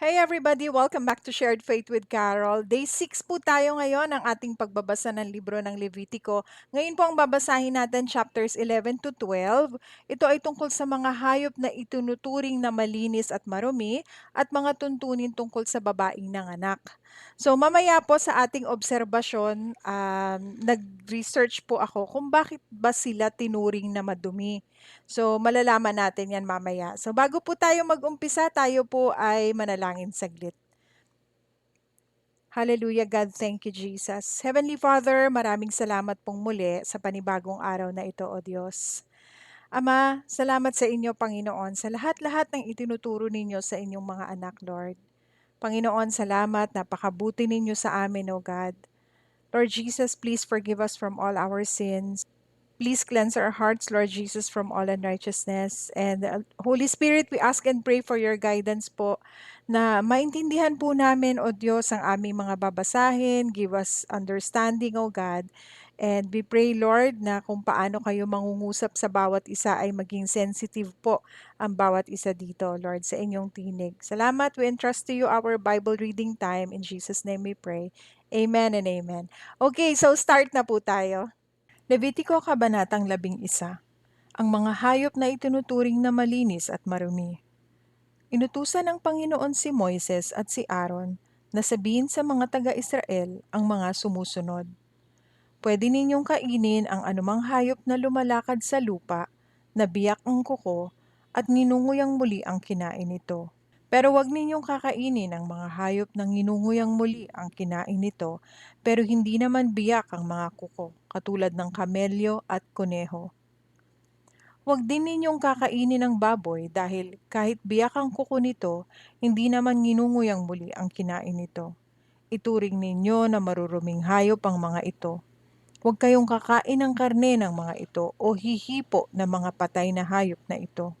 Hey everybody! Welcome back to Shared Faith with Carol. Day 6 po tayo ngayon ng ating pagbabasa ng libro ng Levitico. Ngayon po ang babasahin natin chapters 11 to 12. Ito ay tungkol sa mga hayop na itunuturing na malinis at marumi at mga tuntunin tungkol sa babaeng nanganak. So mamaya po sa ating obserbasyon, um, nag-research po ako kung bakit ba sila tinuring na madumi. So malalaman natin yan mamaya. So bago po tayo mag-umpisa, tayo po ay manalangin saglit. Hallelujah, God. Thank you, Jesus. Heavenly Father, maraming salamat pong muli sa panibagong araw na ito, O Diyos. Ama, salamat sa inyo, Panginoon, sa lahat-lahat ng itinuturo ninyo sa inyong mga anak, Lord. Panginoon, salamat, napakabuti ninyo sa amin, O God. Lord Jesus, please forgive us from all our sins. Please cleanse our hearts, Lord Jesus, from all unrighteousness. And uh, Holy Spirit, we ask and pray for your guidance po na maintindihan po namin, O Diyos, ang aming mga babasahin. Give us understanding, O God. And we pray, Lord, na kung paano kayo mangungusap sa bawat isa ay maging sensitive po ang bawat isa dito, Lord, sa inyong tinig. Salamat. We entrust to you our Bible reading time. In Jesus' name we pray. Amen and amen. Okay, so start na po tayo. Levitiko Kabanatang 11 Ang mga hayop na itinuturing na malinis at marumi. Inutusan ng Panginoon si Moises at si Aaron na sabihin sa mga taga-Israel ang mga sumusunod. Pwede ninyong kainin ang anumang hayop na lumalakad sa lupa, na biyak ang kuko, at ninunguyang muli ang kinain nito. Pero huwag ninyong kakainin ang mga hayop na nginunguyang muli ang kinain nito, pero hindi naman biyak ang mga kuko, katulad ng kamelyo at kuneho. Huwag din ninyong kakainin ang baboy dahil kahit biyak ang kuko nito, hindi naman nginunguyang muli ang kinain nito. Ituring ninyo na maruruming hayop ang mga ito. Huwag kayong kakain ng karne ng mga ito o hihipo ng mga patay na hayop na ito.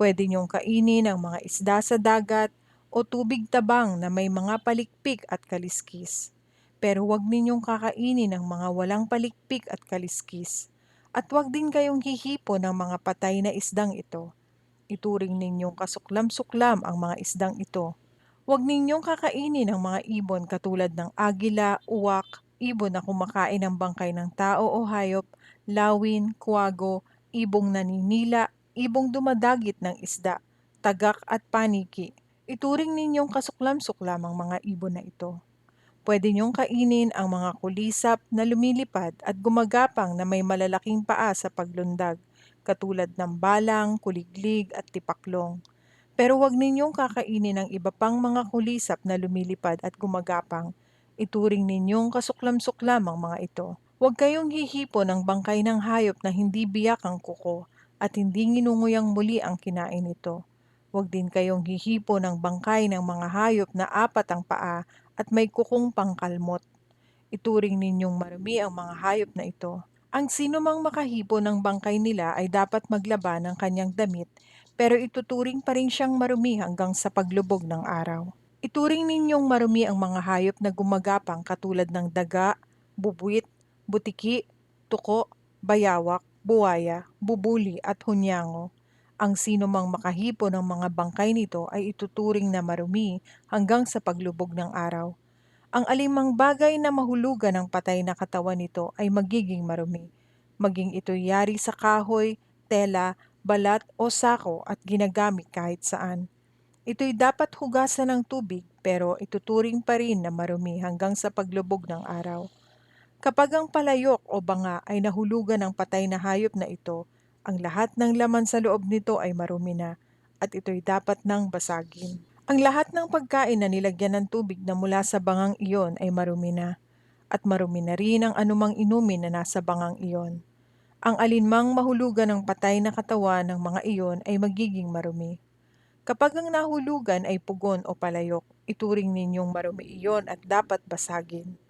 Pwede niyong kainin ang mga isda sa dagat o tubig tabang na may mga palikpik at kaliskis. Pero huwag ninyong kakainin ang mga walang palikpik at kaliskis. At huwag din kayong hihipo ng mga patay na isdang ito. Ituring ninyong kasuklam-suklam ang mga isdang ito. Huwag ninyong kakainin ang mga ibon katulad ng agila, uwak, ibon na kumakain ng bangkay ng tao o hayop, lawin, kuwago, ibong naninila, ibong dumadagit ng isda, tagak at paniki. Ituring ninyong kasuklam-suklam ang mga ibon na ito. Pwede niyong kainin ang mga kulisap na lumilipad at gumagapang na may malalaking paa sa paglundag, katulad ng balang, kuliglig at tipaklong. Pero huwag ninyong kakainin ang iba pang mga kulisap na lumilipad at gumagapang. Ituring ninyong kasuklam-suklam ang mga ito. Huwag kayong hihipo ng bangkay ng hayop na hindi biyak ang kuko at hindi nginunguyang muli ang kinain nito. Huwag din kayong hihipo ng bangkay ng mga hayop na apat ang paa at may kukong pangkalmot. Ituring ninyong marumi ang mga hayop na ito. Ang sino mang makahipo ng bangkay nila ay dapat maglaba ng kanyang damit, pero ituturing pa rin siyang marumi hanggang sa paglubog ng araw. Ituring ninyong marumi ang mga hayop na gumagapang katulad ng daga, bubuit, butiki, tuko, bayawak, buwaya, bubuli at hunyango. Ang sino mang makahipo ng mga bangkay nito ay ituturing na marumi hanggang sa paglubog ng araw. Ang alimang bagay na mahulugan ng patay na katawan nito ay magiging marumi, maging ito yari sa kahoy, tela, balat o sako at ginagamit kahit saan. Ito'y dapat hugasan ng tubig pero ituturing pa rin na marumi hanggang sa paglubog ng araw. Kapag ang palayok o banga ay nahulugan ng patay na hayop na ito, ang lahat ng laman sa loob nito ay marumi na at ito'y dapat nang basagin. Ang lahat ng pagkain na nilagyan ng tubig na mula sa bangang iyon ay marumi na at marumi na rin ang anumang inumin na nasa bangang iyon. Ang alinmang mahulugan ng patay na katawan ng mga iyon ay magiging marumi. Kapag ang nahulugan ay pugon o palayok, ituring ninyong marumi iyon at dapat basagin.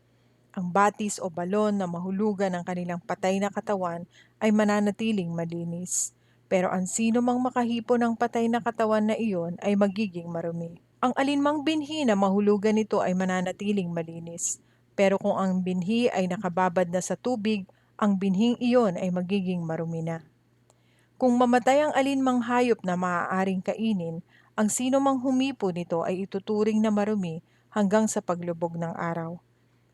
Ang batis o balon na mahulugan ng kanilang patay na katawan ay mananatiling malinis. Pero ang sino mang makahipo ng patay na katawan na iyon ay magiging marumi. Ang alinmang binhi na mahulugan nito ay mananatiling malinis. Pero kung ang binhi ay nakababad na sa tubig, ang binhing iyon ay magiging marumi na. Kung mamatay ang alinmang hayop na maaaring kainin, Ang sino mang humipo nito ay ituturing na marumi hanggang sa paglubog ng araw.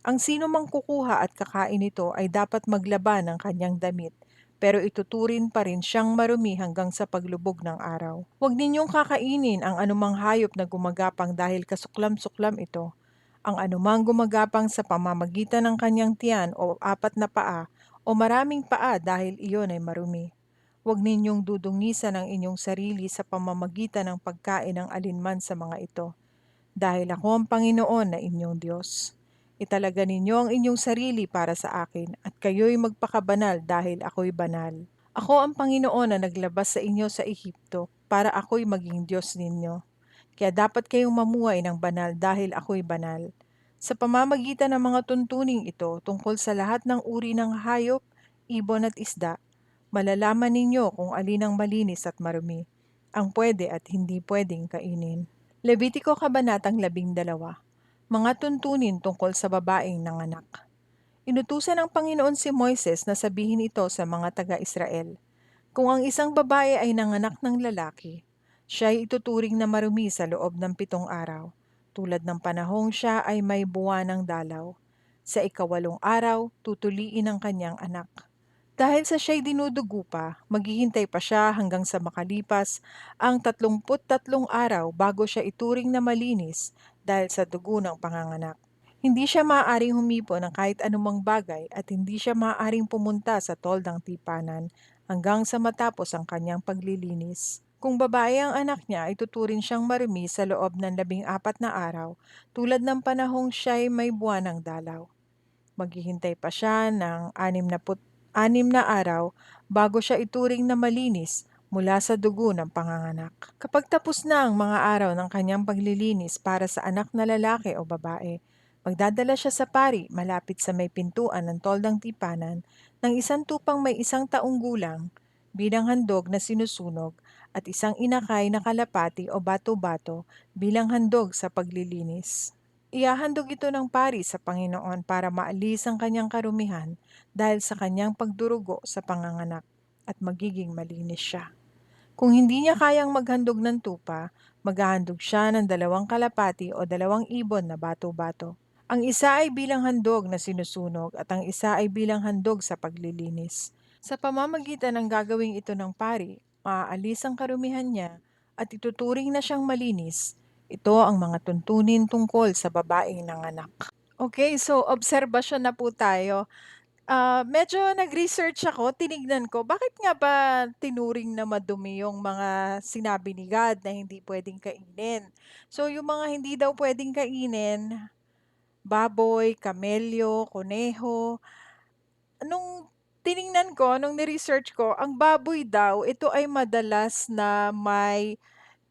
Ang sino mang kukuha at kakain nito ay dapat maglaban ng kanyang damit, pero ituturin pa rin siyang marumi hanggang sa paglubog ng araw. Huwag ninyong kakainin ang anumang hayop na gumagapang dahil kasuklam-suklam ito. Ang anumang gumagapang sa pamamagitan ng kanyang tiyan o apat na paa o maraming paa dahil iyon ay marumi. Huwag ninyong dudungisan ang inyong sarili sa pamamagitan ng pagkain ng alinman sa mga ito, dahil ako ang Panginoon na inyong Diyos. Italaga ninyo ang inyong sarili para sa akin, at kayo'y magpakabanal dahil ako'y banal. Ako ang Panginoon na naglabas sa inyo sa Ehipto, para ako'y maging Diyos ninyo. Kaya dapat kayong mamuhay ng banal dahil ako'y banal. Sa pamamagitan ng mga tuntuning ito tungkol sa lahat ng uri ng hayop, ibon at isda, malalaman ninyo kung alin ang malinis at marumi, ang pwede at hindi pwedeng kainin. Levitiko Kabanatang 12 Mga tuntunin tungkol sa babaeng nanganak Inutusan ng Panginoon si Moises na sabihin ito sa mga taga-Israel. Kung ang isang babae ay nanganak ng lalaki, siya ay ituturing na marumi sa loob ng pitong araw, tulad ng panahong siya ay may buwan ng dalaw. Sa ikawalong araw, tutuliin ang kanyang anak. Dahil sa siya'y dinudugo pa, maghihintay pa siya hanggang sa makalipas ang tatlumput tatlong araw bago siya ituring na malinis dahil sa dugo ng panganganak. Hindi siya maaaring humipo ng kahit anumang bagay at hindi siya maaaring pumunta sa toldang tipanan hanggang sa matapos ang kanyang paglilinis. Kung babae ang anak niya, ay tuturin siyang marumi sa loob ng labing apat na araw, tulad ng panahong siya'y may buwan ng dalaw. Maghihintay pa siya ng anim na, put, anim na araw bago siya ituring na malinis mula sa dugo ng panganganak. Kapag tapos na ang mga araw ng kanyang paglilinis para sa anak na lalaki o babae, Magdadala siya sa pari malapit sa may pintuan ng toldang tipanan ng isang tupang may isang taong gulang bilang handog na sinusunog at isang inakay na kalapati o bato-bato bilang handog sa paglilinis. Iahandog ito ng pari sa Panginoon para maalis ang kanyang karumihan dahil sa kanyang pagdurugo sa panganganak at magiging malinis siya. Kung hindi niya kayang maghandog ng tupa, maghahandog siya ng dalawang kalapati o dalawang ibon na bato-bato. Ang isa ay bilang handog na sinusunog at ang isa ay bilang handog sa paglilinis. Sa pamamagitan ng gagawing ito ng pari, maaalis ang karumihan niya at ituturing na siyang malinis. Ito ang mga tuntunin tungkol sa babaeng nanganak. Okay, so obserbasyon na po tayo. Ah, medyo nag-research ako, tinignan ko, bakit nga ba tinuring na madumi yung mga sinabi ni God na hindi pwedeng kainin? So, yung mga hindi daw pwedeng kainin, baboy, kamelyo, kuneho. Nung tiningnan ko, nung ni-research ko, ang baboy daw, ito ay madalas na may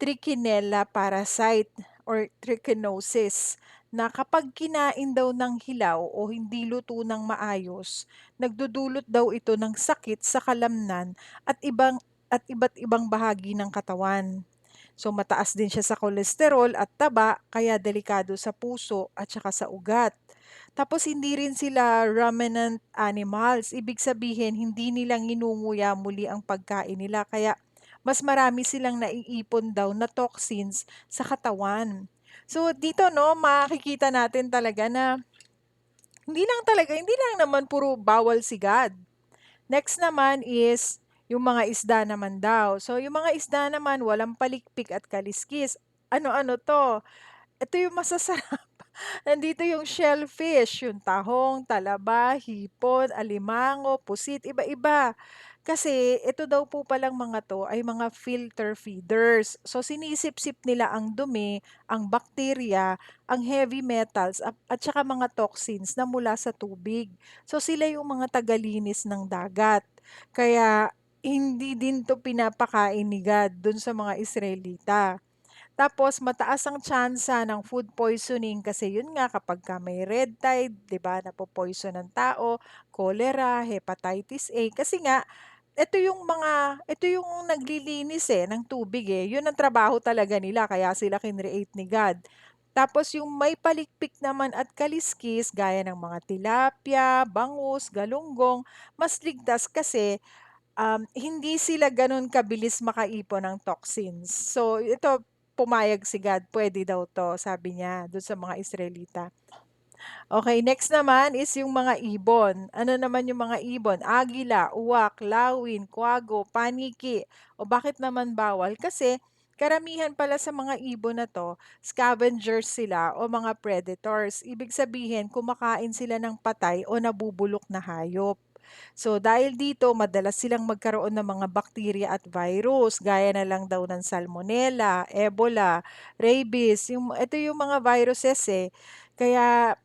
trichinella parasite or trichinosis na kapag kinain daw ng hilaw o hindi luto ng maayos, nagdudulot daw ito ng sakit sa kalamnan at ibang at iba't ibang bahagi ng katawan. So mataas din siya sa kolesterol at taba kaya delikado sa puso at saka sa ugat. Tapos hindi rin sila ruminant animals, ibig sabihin hindi nila nginunguya muli ang pagkain nila kaya mas marami silang naiipon daw na toxins sa katawan. So dito 'no, makikita natin talaga na hindi lang talaga hindi lang naman puro bawal si God. Next naman is yung mga isda naman daw. So, yung mga isda naman walang palikpik at kaliskis. Ano-ano 'to? Ito yung masasarap. Nandito yung shellfish, yung tahong, talaba, hipon, alimango, pusit, iba-iba. Kasi ito daw po palang mga 'to ay mga filter feeders. So sinisip-sip nila ang dumi, ang bakterya, ang heavy metals at saka mga toxins na mula sa tubig. So sila yung mga tagalinis ng dagat. Kaya hindi din 'to pinapakain ni God dun sa mga Israelita. Tapos mataas ang tsansa ng food poisoning kasi yun nga kapagka may red tide, 'di ba, napo-poison ang tao, cholera, hepatitis A, kasi nga eto yung mga eto yung naglilinis, eh, ng tubig, eh, yun ang trabaho talaga nila kaya sila kinreate ni God. Tapos yung may palikpik naman at kaliskis gaya ng mga tilapia, bangus, galunggong, mas ligtas kasi um, hindi sila gano'n kabilis makaipon ng toxins. So ito pumayag si God, pwede daw 'to, sabi niya dun sa mga Israelita. Okey, next naman is yung mga ibon. Ano naman yung mga ibon? Agila, uwak, lawin, kwago, paniki. O bakit naman bawal? Kasi karamihan pala sa mga ibon na 'to, scavengers sila o mga predators. Ibig sabihin kumakain sila ng patay o nabubulok na hayop. So dahil dito madalas silang magkaroon ng mga bakterya at virus gaya na lang daw ng Salmonella, Ebola, Rabies, yung ito yung mga viruses, eh. Kaya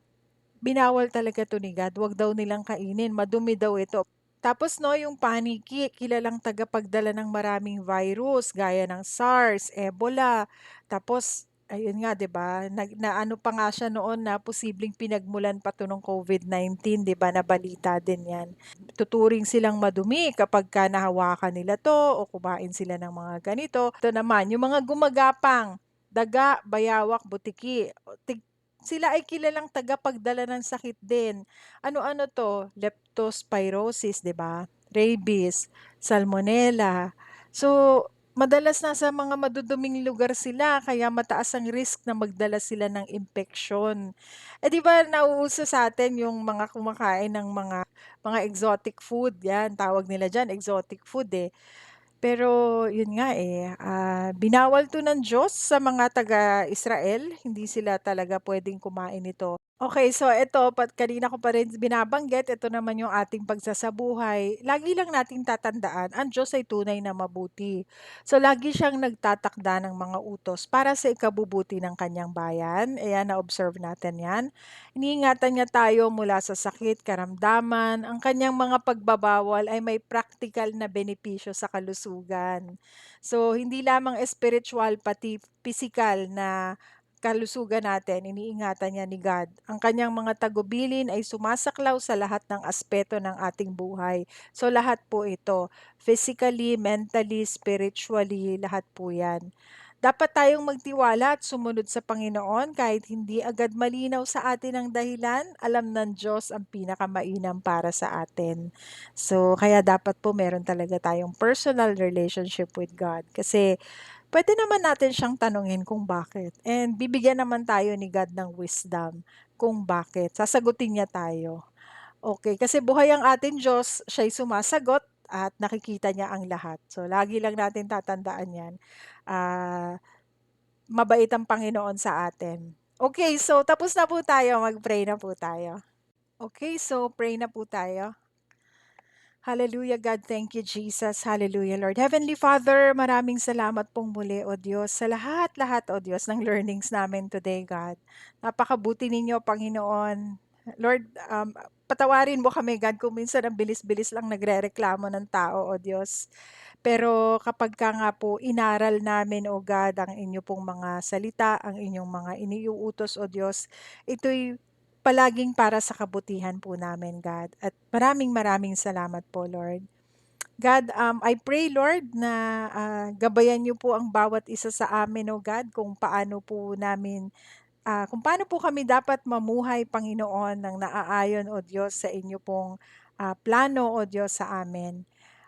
binawal talaga 'to ni God, 'wag daw nilang kainin, madumi daw ito. Tapos 'no, yung paniki, kilalang tagapagdala ng maraming virus gaya ng SARS, Ebola. Tapos ayun nga 'di ba, nag naano pa nga siya noon na posibleng pinagmulan pa 'to nung COVID-19 'di ba, nabalita din 'yan. Tuturing silang madumi kapagka nahawakan nila 'to o kumain sila ng mga ganito. Ito naman, yung mga gumagapang, daga, bayawak, butiki, tig sila ay kilalang tagapagdala ng sakit din. Ano-ano 'to, leptospirosis 'di ba, rabies, salmonella. So, madalas nasa mga maduduming lugar sila kaya mataas ang risk na magdala sila ng impeksyon. Eh, 'di ba nauuso sa'tin yung mga kumakain ng mga mga exotic food, 'yan tawag nila diyan exotic food, eh. Pero yun nga, eh, ah, binawal 'to ng Diyos sa mga taga-Israel, hindi sila talaga puwedeng kumain nito. Okey, so eto pat kanina ko pa rin binabanggit, ito naman yung ating pagsasabuhay. Lagi lang nating tatandaan, ang Diyos ay tunay na mabuti. So lagi siyang nagtatakda ng mga utos para sa ikabubuti ng kanyang bayan, ayan na-observe natin 'yan. Iniingatan niya tayo mula sa sakit, karamdaman, ang kanyang mga pagbabawal ay may praktikal na benepisyo sa kalusugan. So hindi lamang espiritual pati pisikal na kalusugan natin iniingatan niya ni God. Ang kanyang mga tagubilin ay sumasaklaw sa lahat ng aspeto ng ating buhay. So lahat po ito, physically, mentally, spiritually, lahat po 'yan. Dapat tayong magtiwala at sumunod sa Panginoon kahit hindi agad malinaw sa atin ang dahilan, alam ng Diyos ang pinakamainam para sa atin. So, kaya dapat po meron talaga tayong personal relationship with God kasi puwede naman natin siyang tanungin kung bakit and bibigyan naman tayo ni God ng wisdom kung bakit, sasagutin niya tayo. Okey, kasi buhay ang ating Diyos, siya'y sumasagot at nakikita niya ang lahat. So, lagi lang natin tatandaan 'yan, ah, mabait ang Panginoon sa atin. Okey, so tapos na po tayo, mag-pray na po tayo. Okey, so pray na po tayo. Hallelujah God, thank you Jesus, hallelujah Lord. Heavenly Father, maraming salamat pong muli o Diyos sa lahat-lahat o Diyos ng learnings namin today God. Napakabuti ninyo Panginoon. Lord, um, patawarin mo kami God kung minsan ang bilis-bilis lang nagrereklamo ng tao o Diyos. Pero kapagka nga po inaral namin o God ang inyo pong mga salita, ang inyong mga iniuutos o Diyos, ito'y palaging para sa kabutihan po namin God at maraming maraming salamat po Lord. God, um, I pray Lord na, ah, gabayan niyo po ang bawat isa sa amin o God kung paano po namin, ah, kung paano po kami dapat mamuhay Panginoon ng naaayon o Diyos sa inyo pong, ah, plano o Diyos sa amin.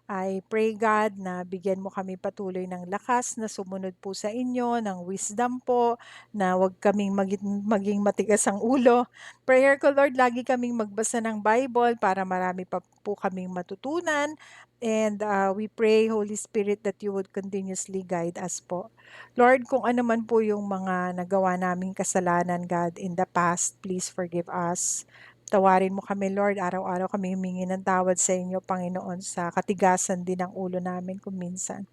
I pray God na bigyan mo kami patuloy ng lakas na sumunod po sa inyo, ng wisdom po, na huwag kaming maging maging matigas ang ulo. Prayer ko Lord, lagi kaming magbasa ng Bible para marami pa po kaming matutunan and, ah, we pray Holy Spirit that you would continuously guide us po. Lord, kung ano man po yung mga nagawa naming kasalanan God in the past, please forgive us. Tawarin mo kami Lord, araw-araw kami humingi ng tawad sa inyo Panginoon sa katigasan din ng ulo namin kung minsan.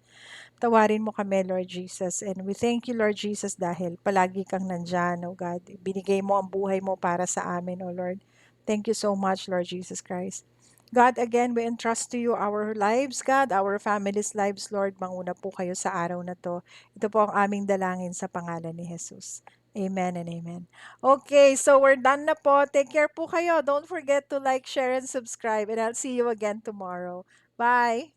Tawarin mo kami Lord Jesus and we thank you Lord Jesus dahil palagi kang nandiyan oh God. Binigay mo ang buhay mo para sa amin oh Lord. Thank you so much Lord Jesus Christ. God, again, we entrust to you our lives, God, our families' lives, Lord. Manguna po kayo sa araw na to. Ito po ang aming dalangin sa pangalan ni Jesus. Amen and amen. Okay, so we're done na po. Take care po kayo. Don't forget to like, share, and subscribe. And I'll see you again tomorrow. Bye!